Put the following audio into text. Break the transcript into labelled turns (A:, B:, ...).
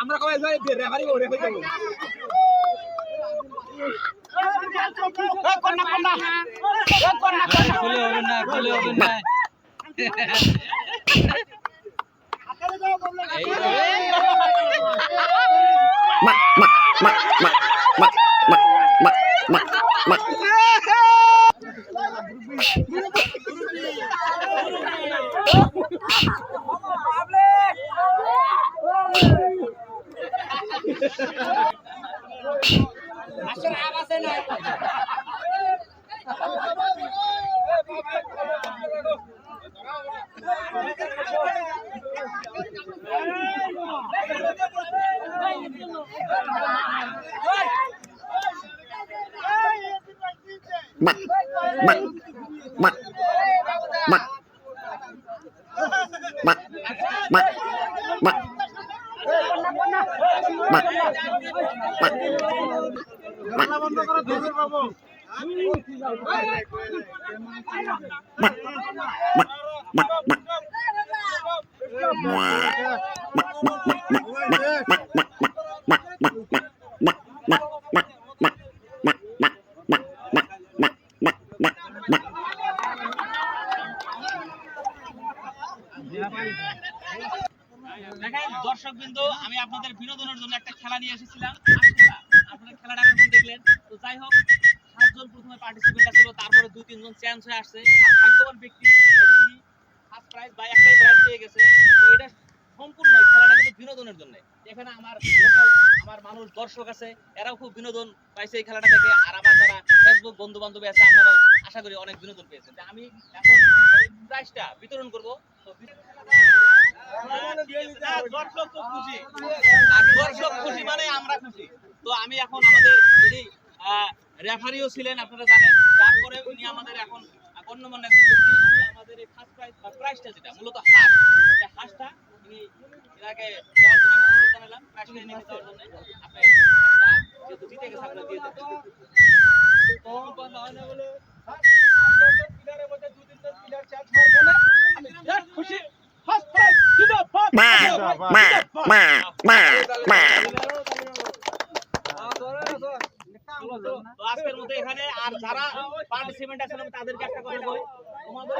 A: আমরা কবে যাই? রেফারি রেফারি যাব? কন্যা কন্যা কন্যা
B: খুলে হবে না খুলে হবে না Mak, mak, mak, mak, mak, mak, mak.
A: বন্ধ করো ধুর বাবু
B: দর্শক বিন্দু আমি আপনাদের বিনোদনের জন্য একটা খেলা নিয়ে এসেছিলাম। খেলা আপনারা খেলাটা কেমন দেখলেন। তো যাই হোক সাতজন প্রথমে পার্টিসিপেন্ট ছিল তারপরে দুই তিনজন চ্যান্স হয়ে আসছে। আর ভাগ্যবান ব্যক্তি ফার্স্ট প্রাইজ বা একটাই প্রাইজ পেয়ে গেছে। তো এটা সম্পূর্ণ খেলাটা কিন্তু বিনোদনের জন্য। এখানে আমার লোকাল আমার মানুষ দর্শক আছে এরাও খুব বিনোদন পাইছে এই খেলাটা থেকে আর আমার যারা ফেসবুক বন্ধু বান্ধবী আছে আপনারাও আশা করি অনেক বিনোদন পেয়েছেন। আমি এখন এই প্রাইজটা বিতরণ করব। তো দর্শক খুশি। দর্শক খুশি মানে আমরা তো আমি এখন আমাদের যিনি রেফারিও ছিলেন, আপনারা জানেন। তারপরে উনি আমাদের এখন গণ্যমান্য একজন ব্যক্তি। উনি আমাদের এই ফার্স্ট প্রাইজ বা প্রাইজটা যেটা, মূলত হাঁস এই হাঁসটা উনি এনাকে দেওয়ার জন্য আমি অনুরোধ জানালাম। প্রাইজটা নিয়ে দেওয়ার জন্য আপনি হাঁসটা যেহেতু জিতে গেছে, আপনারা দিয়ে দেবেন।
A: খুশি ফার্স্ট প্রাইজ জিন্দাবাদ
B: আজকের মতো এখানে আর যারা পার্টিসিপেন্ট আছেন আমি তাদেরকে একটা কথা বই তোমাদের